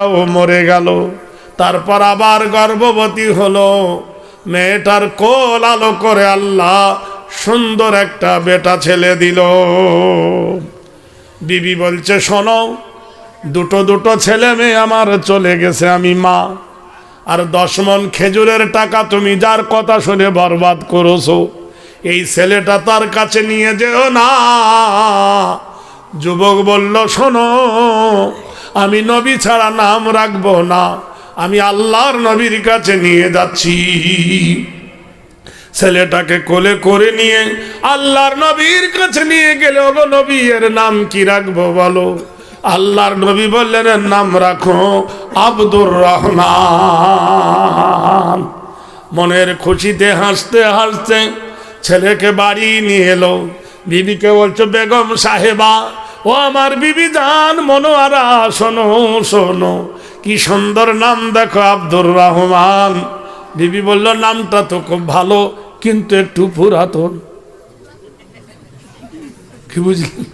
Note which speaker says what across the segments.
Speaker 1: ও মরে গেল। তারপর আবার গর্ভবতী হলো। মেয়েটার কোল আলো করে আল্লাহ সুন্দর একটা বেটা ছেলে দিল। বিবি বলছে, শোনো, দুটো দুটো ছেলে মেয়ে আমার চলে গেছে, আমি মা। আর দশ মন খেজুরের টাকা তুমি যার কথা শুনে বরবাদ করেছ, এই ছেলেটা তার কাছে নিয়ে যেও না। যুবক বলল, শোনো আমি নবী ছাড়া নাম রাখব না। আমি আল্লাহর নবীর কাছে নিয়ে যাচ্ছি। ছেলেটাকে কোলে করে নিয়ে আল্লাহর নবীর কাছে নিয়ে গেলে, ওগো নবী, এর নাম কি রাখব বলো? আল্লাহর নবী বললেন নাম রাখো আব্দুর রহমান। মনের খুশিতে হাসতে হাসতে ছেলেকে বাড়ি নিয়ে এলো। বিবিকে বলছো, বেগম সাহেবা ও আমার বিবি জান, মনোয়ারা, শোনো শোনো। কি সুন্দর নাম দেখো আব্দুর রহমান। বিবি বলল, নামটা তো খুব ভালো, কিন্তু একটু পুরাতন। কি বুঝলি?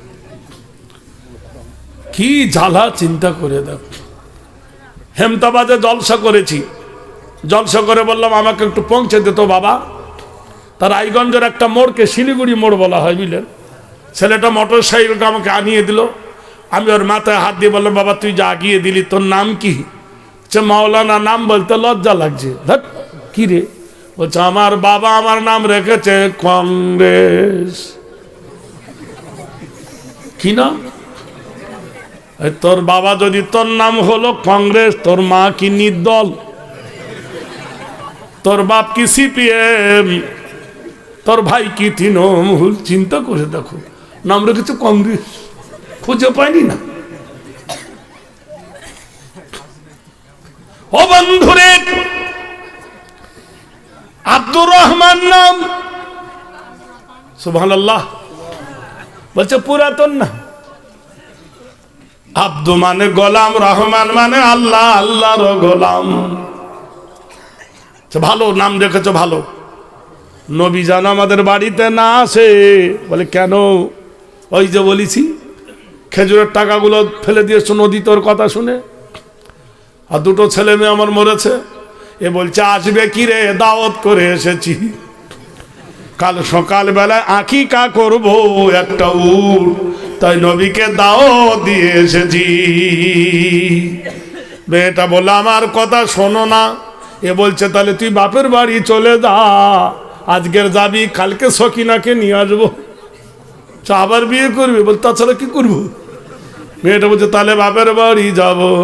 Speaker 1: কি জ্বালা, চিন্তা করে দেখ। হেমতাবাদে জলসা করেছি। জলসা করে বললাম, আমাকে একটু পৌঁছে দিত বাবা। তার রায়গঞ্জের একটা মোড়কে শিলিগুড়ি মোড় বলা হয়, বুঝলেন? ছেলেটা মোটর সাইকেলকে আমাকে আনিয়ে দিল। আমি ওর মাথায় হাত দিয়ে বললাম, বাবা, তুই যা আগিয়ে দিলি, তোর নাম কি? সে মাওলানা নাম বলতে লজ্জা লাগছে। দেখ কি রে? বলছে, আমার বাবা আমার নাম রেখেছে কংগ্রেস। কি নাম? তোর বাবা যদি তোর নাম হলো কংগ্রেস, তোর মা কি নির্দল? তোর বাপ কি সিপিএম? তোর ভাই কি তৃণমূল? চিন্তা করে দেখো। নাম রেখেছে কংগ্রেস খুঁজে পাইনি না। ও বন্ধুরে আব্দুর রহমান নাম। সুবহান আল্লাহ বলছে পুরাতন না। আব্দু মানে গোলাম রহমান মানে আল্লাহ আল্লাহর গোলাম। আচ্ছা, ভালো নাম রেখেছো ভালো। নবী যেন আমাদের বাড়িতে না আসে। বলে কেন? ওই যে বলেছি, খেজুরের টাকাগুলো ফেলে দিয়েছ নদী তোর কথা শুনে, আর দুটো ছেলে মেয়ে আমার মরেছে। এ বলছে, আসবে কি রে? দাওয়াত করে এসেছি। কাল সকালবেলায় আঁকিকা করব একটা উট, তাই নবীকে দাও দিয়ে এসেছি। মেয়েটা বলল, আমার কথা শোনো না। এ বলছে, তাহলে তুই বাপের বাড়ি চলে যা, আজকের যাবি, কালকে সকিনাকে নিয়ে আসব। আবার বিয়ে করবে বল তাছাড়া কি করব? মেয়েটা বলছে তাহলে বাপের বাড়ি যাব।